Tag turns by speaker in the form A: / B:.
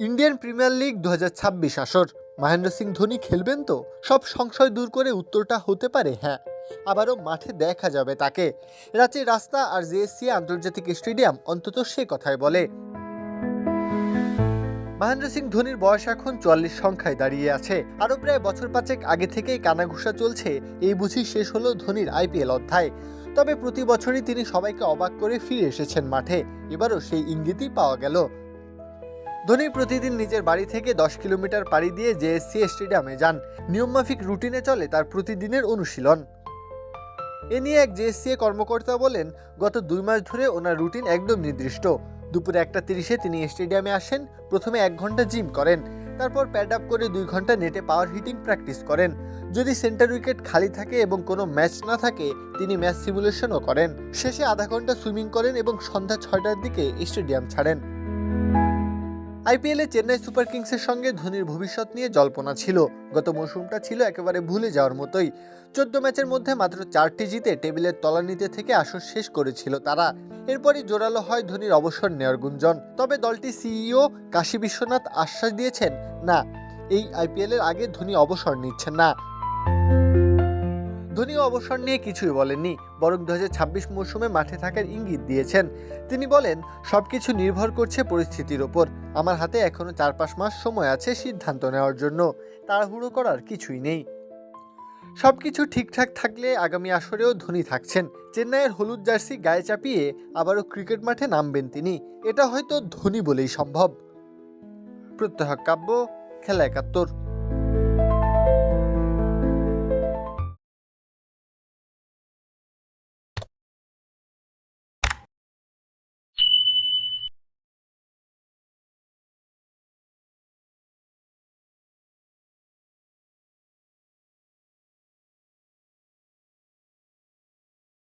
A: Indian premier league দু হাজার ছাব্বিশ আসর। মহেন্দ্র সিং ধোনি খেলবেন তো? সব সংশয় দূর করে উত্তরটা হতে পারে হ্যাঁ। আবারও মাঠে দেখা যাবে তাকে। রাঁচির রাস্তা আর জেএসসি আন্তর্জাতিক স্টেডিয়াম অন্তত সে কথাই বলে। মহেন্দ্র সিং ধোনির বয়স এখন চুয়াল্লিশ সংখ্যায় দাঁড়িয়ে আছে। আরও প্রায় বছর পাঁচেক আগে থেকেই কানাঘুষা চলছে। এই বুঝি শেষ হলো ধোনির আইপিএল অধ্যায়। তবে প্রতি বছরই তিনি সবাইকে অবাক করে ফিরে এসেছেন মাঠে। এবারও সেই ইঙ্গিতই পাওয়া গেল। ধোনি প্রতিদিন নিজের বাড়ি থেকে দশ কিলোমিটার পাড়ি দিয়ে জেএসসি স্টেডিয়ামে যান। নিয়মমাফিক রুটিনে চলে তার প্রতিদিনের অনুশীলন। এ নিয়ে এক জেএসসিএ কর্মকর্তা বলেন, গত দুই মাস ধরে ওনার রুটিন একদম নির্দিষ্ট। দুপুরে একটা তিরিশে তিনি স্টেডিয়ামে আসেন, প্রথমে এক ঘণ্টা জিম করেন, তারপর প্যাড আপ করে দুই ঘণ্টা নেটে পাওয়ার হিটিং প্র্যাকটিস করেন। যদি সেন্টার উইকেট খালি থাকে এবং কোনো ম্যাচ না থাকে, তিনি ম্যাচ সিমুলেশনও করেন। শেষে আধা ঘণ্টা সুইমিং করেন এবং সন্ধ্যা ছয়টার দিকে স্টেডিয়াম ছাড়েন। আইপিএলে চেন্নাই সুপার কিংসের সঙ্গে ধোনির ভবিষ্যৎ নিয়ে জল্পনা ছিল। গত মৌসুমটা ছিল একেবারে ভুলে যাওয়ার মতোই। চোদ্দ ম্যাচের মধ্যে মাত্র চারটি জিতে টেবিলের তলানিতে থেকে আসর শেষ করেছিল তারা। এরপরই জোরালো হয় ধোনির অবসর নেওয়ার গুঞ্জন। তবে দলটি সিইও কাশী বিশ্বনাথ আশ্বাস দিয়েছেন, না, এই আইপিএলের আগে ধোনি অবসর নিচ্ছেন না। ধোনিও অবসর নিয়ে কিছুই বলেননি, বরং দু ছাব্বিশ মৌসুমে মাঠে থাকার ইঙ্গিত দিয়েছেন। তিনি বলেন, সবকিছু নির্ভর করছে পরিস্থিতির ওপর। আমার হাতে এখনও চার পাঁচ মাস সময় আছে সিদ্ধান্ত নেওয়ার জন্য। তাড়াহুড়ো করার কিছুই নেই। সবকিছু ঠিকঠাক থাকলে আগামী আসরেও ধোনি থাকছেন। চেন্নাইয়ের হলুদ জার্সি গায়ে চাপিয়ে আবারও ক্রিকেট মাঠে নামবেন তিনি। এটা হয়তো ধোনি বলেই সম্ভব। প্রত্যহ কাব্য, খেলা একাত্তর।